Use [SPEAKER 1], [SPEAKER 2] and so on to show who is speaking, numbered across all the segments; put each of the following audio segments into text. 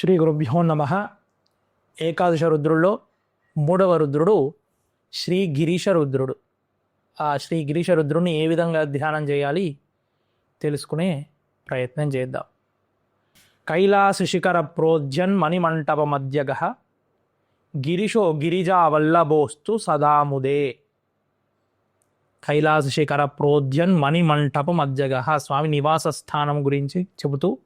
[SPEAKER 1] శ్రీ గురుభ్యో నమ. ఏకాదశ రుద్రుల్లో మూడవ రుద్రుడు శ్రీ గిరీశ రుద్రుడు. ఆ శ్రీ గిరీశ రుద్రుని ఏ విధంగా ధ్యానం చేయాలి తెలుసుకునే ప్రయత్నం చేద్దాం. కైలాస శిఖర ప్రోజ్యన్ మణిమంటప మధ్యగ. గిరిశో గిరిజా వల్లభోస్తు సదాముదే కైలాస శిఖర ప్రోజ్యన్ మణిమంటప మధ్యగ. స్వామి నివాస స్థానం గురించి చెబుతూ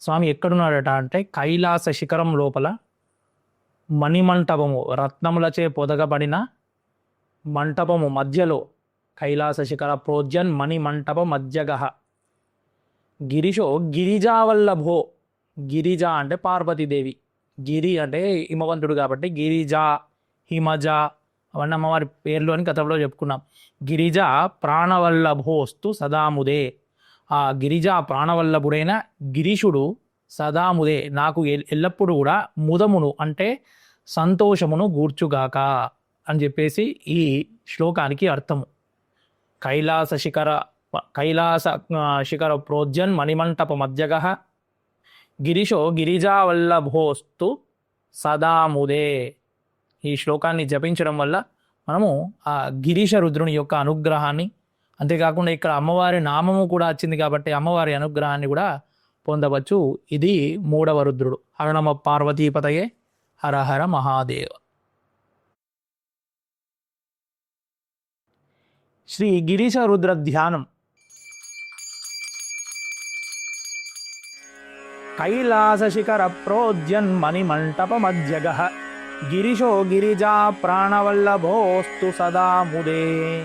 [SPEAKER 1] స్వామి ఎక్కడున్నాడట అంటే కైలాస శిఖరం లోపల మణిమంటపము రత్నములచే పొదగబడిన మంటపము మధ్యలో కైలాస శిఖర ప్రోజ్యన్ మణిమంటప మధ్యగహ. గిరిశో గిరిజావల్లభో గిరిజ అంటే పార్వతీదేవి గిరి అంటే హిమవంతుడు కాబట్టి గిరిజ హిమజ అవన్నీ అమ్మవారి పేర్లు అని గతంలో చెప్పుకున్నాం. గిరిజ ప్రాణవల్లభోస్తు సదాముదే. ఆ గిరిజా ప్రాణవల్లభుడైన గిరీషుడు సదాముదే నాకు ఎల్- ఎల్లప్పుడూ కూడా ముదమును అంటే సంతోషమును గూర్చుగాక అని చెప్పేసి ఈ శ్లోకానికి అర్థము. కైలాస శిఖర కైలాస శిఖర ప్రోజ్జన్ మణిమంటప మధ్యగ. గిరిశో గిరిజావల్లభోస్తు సదాముదే ఈ శ్లోకాన్ని జపించడం వల్ల మనము ఆ గిరీశ రుద్రుని యొక్క అనుగ్రహాన్ని అంతేకాకుండా ఇక్కడ అమ్మవారి నామము కూడా వచ్చింది కాబట్టి అమ్మవారి అనుగ్రహాన్ని కూడా పొందవచ్చు. ఇది మూడవ రుద్రుడు. హరణమ పార్వతీపతయే. హర హర మహాదేవ. శ్రీ గిరీశ రుద్ర ధ్యానం. కైలాస శిఖర ప్రోజ్యన్ మణిమంటప మధ్యగ. గిరిశో గిరిజా ప్రాణవల్లభోస్తు సదా ముదే.